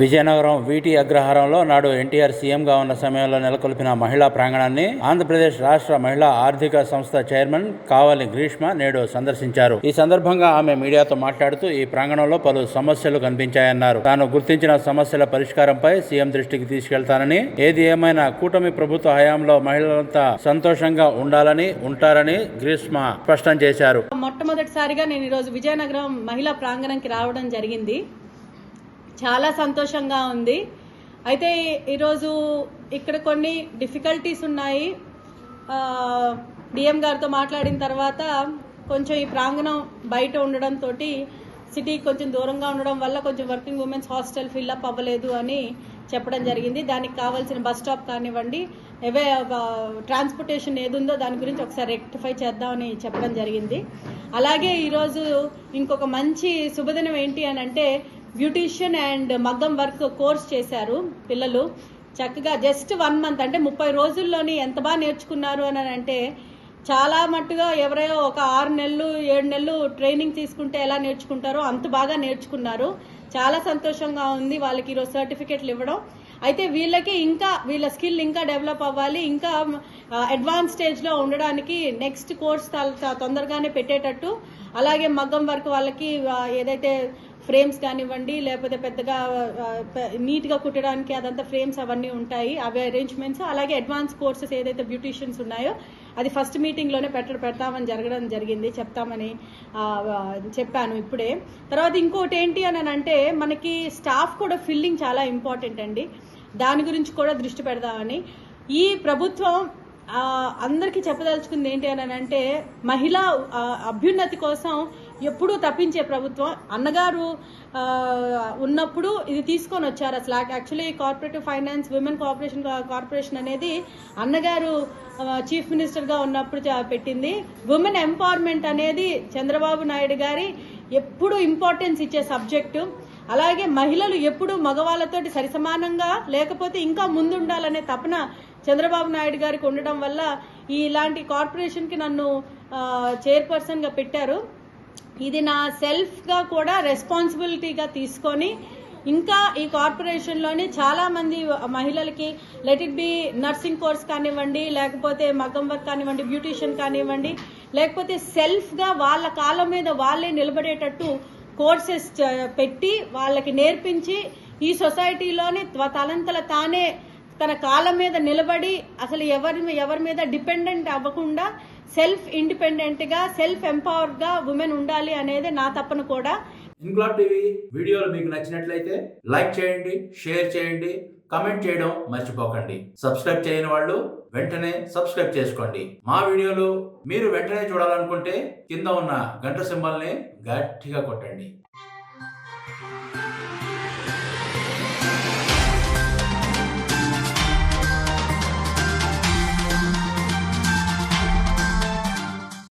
విజయనగరం వీటి అగ్రహారంలో నాడు ఎన్టీఆర్ సీఎంగా ఉన్న సమయంలో నెలకొల్పిన మహిళా ప్రాంగణాన్ని ఆంధ్రప్రదేశ్ రాష్ట్ర మహిళా ఆర్థిక సంస్థ చైర్మన్ కావాలి గ్రీష్మ నేడు సందర్శించారు. ఈ సందర్భంగా ఆమె మీడియాతో మాట్లాడుతూ ఈ ప్రాంగణంలో పలు సమస్యలు కనిపించాయన్నారు. తాను గుర్తించిన సమస్యల పరిష్కారంపై సీఎం దృష్టికి తీసుకెళ్తానని ఏది ఏమైనా కూటమి ప్రభుత్వ హయాంలో మహిళలంతా సంతోషంగా ఉండాలని ఉంటారని గ్రీష్మ స్పష్టం చేశారు. మొట్టమొదటిసారిగా నేను ఈరోజు విజయనగరం మహిళా ప్రాంగణంకి రావడం జరిగింది. చాలా సంతోషంగా ఉంది. అయితే ఈరోజు ఇక్కడ కొన్ని డిఫికల్టీస్ ఉన్నాయి. డిఎం గారితో మాట్లాడిన తర్వాత కొంచెం ఈ ప్రాంగణం బయట ఉండడంతో సిటీ కొంచెం దూరంగా ఉండడం వల్ల కొంచెం వర్కింగ్ ఉమెన్స్ హాస్టల్ ఫిల్అప్ అవ్వలేదు అని చెప్పడం జరిగింది. దానికి కావాల్సిన బస్ స్టాప్ కానివ్వండి ఎవే ట్రాన్స్పోర్టేషన్ ఏది ఉందో దాని గురించి ఒకసారి రెక్టిఫై చేద్దామని చెప్పడం జరిగింది. అలాగే ఈరోజు ఇంకొక మంచి శుభదినం ఏంటి అని అంటే బ్యూటీషియన్ అండ్ మగ్గం వర్క్ కోర్స్ చేశారు పిల్లలు. చక్కగా జస్ట్ వన్ మంత్ అంటే ముప్పై రోజుల్లోని ఎంత బాగా నేర్చుకున్నారు అని అంటే చాలా మట్టుగా ఎవరో ఒక ఆరు నెలలు ఏడు నెలలు ట్రైనింగ్ తీసుకుంటే ఎలా నేర్చుకుంటారో అంత బాగా నేర్చుకున్నారు. చాలా సంతోషంగా ఉంది వాళ్ళకి ఈరోజు సర్టిఫికెట్లు ఇవ్వడం. అయితే వీళ్ళకి ఇంకా వీళ్ళ స్కిల్ ఇంకా డెవలప్ అవ్వాలి ఇంకా అడ్వాన్స్ స్టేజ్లో ఉండడానికి నెక్స్ట్ కోర్స్ తొందరగానే పెట్టేటట్టు. అలాగే మగ్గం వర్క్ వాళ్ళకి ఏదైతే ఫ్రేమ్స్ కానివ్వండి లేకపోతే పెద్దగా నీట్గా కుట్టడానికి అదంతా ఫ్రేమ్స్ అవన్నీ ఉంటాయి. అవి అరేంజ్మెంట్స్ అలాగే అడ్వాన్స్ కోర్సెస్ ఏదైతే బ్యూటీషియన్స్ ఉన్నాయో అది ఫస్ట్ మీటింగ్లోనే పెట్ట పెడతామని జరగడం జరిగింది చెప్తామని చెప్పాను ఇప్పుడే. తర్వాత ఇంకోటి ఏంటి అని అంటే మనకి స్టాఫ్ కూడా ఫిల్లింగ్ చాలా ఇంపార్టెంట్ అండి. దాని గురించి కూడా దృష్టి పెడదామని. ఈ ప్రభుత్వం అందరికీ చెప్పదలుచుకుంది ఏంటి అని అంటే మహిళా అభ్యున్నతి కోసం ఎప్పుడూ తప్పించే ప్రభుత్వం. అన్నగారు ఉన్నప్పుడు ఇది తీసుకొని వచ్చారు అసలు. Actually corporative finance women corporation corporation అనేది అన్నగారు చీఫ్ మినిస్టర్గా ఉన్నప్పుడు పెట్టింది. ఉమెన్ ఎంపవర్మెంట్ అనేది చంద్రబాబు నాయుడు గారి ఎప్పుడు ఇంపార్టెన్స్ ఇచ్చే సబ్జెక్టు అలాగే మహిళలు ఎప్పుడు మగవాళ్ళతోటి సరిసమానంగా లేకపోతే ఇంకా ముందుండాలనే తపన చంద్రబాబు నాయుడు గారికి ఉండడం వల్ల ఇలాంటి కార్పొరేషన్కి నన్ను చైర్పర్సన్గా పెట్టారు. ఇది నా సెల్ఫ్గా కూడా రెస్పాన్సిబిలిటీగా తీసుకొని ఇంకా ఈ కార్పొరేషన్లోని చాలా మంది మహిళలకి let it be nursing course కానివ్వండి లేకపోతే మగ్గం వర్క్ కానివ్వండి బ్యూటీషియన్ కానివ్వండి లేకపోతే సెల్ఫ్గా వాళ్ళ కాళ్ళ మీద వాళ్ళే నిలబడేటట్టు కోర్సెస్ పెట్టి వాళ్ళకి నేర్పించి ఈ సొసైటీలోని త్వ- తలంతల తానే తన కాలం మీద నిలబడి అసలు ఎవరి ఎవరి మీద డిపెండెంట్ అవ్వకుండా సెల్ఫ్ ఇండిపెండెంట్గా సెల్ఫ్ ఎంపవర్డ్గా ఉమెన్ ఉండాలి అనేది నా తప్పన కూడా. ఇంకులాబ్ టీవీ వీడియోలు మీకు నచ్చినట్లయితే లైక్ చేయండి షేర్ చేయండి కమెంట్ చేయడం మర్చిపోకండి. సబ్స్క్రైబ్ చేయని వాళ్ళు వెంటనే సబ్స్క్రైబ్ చేసుకోండి. మా వీడియోలు మీరు వెంటనే చూడాలనుకుంటే కింద ఉన్న గంట సింబల్ని గట్టిగా కొట్టండి.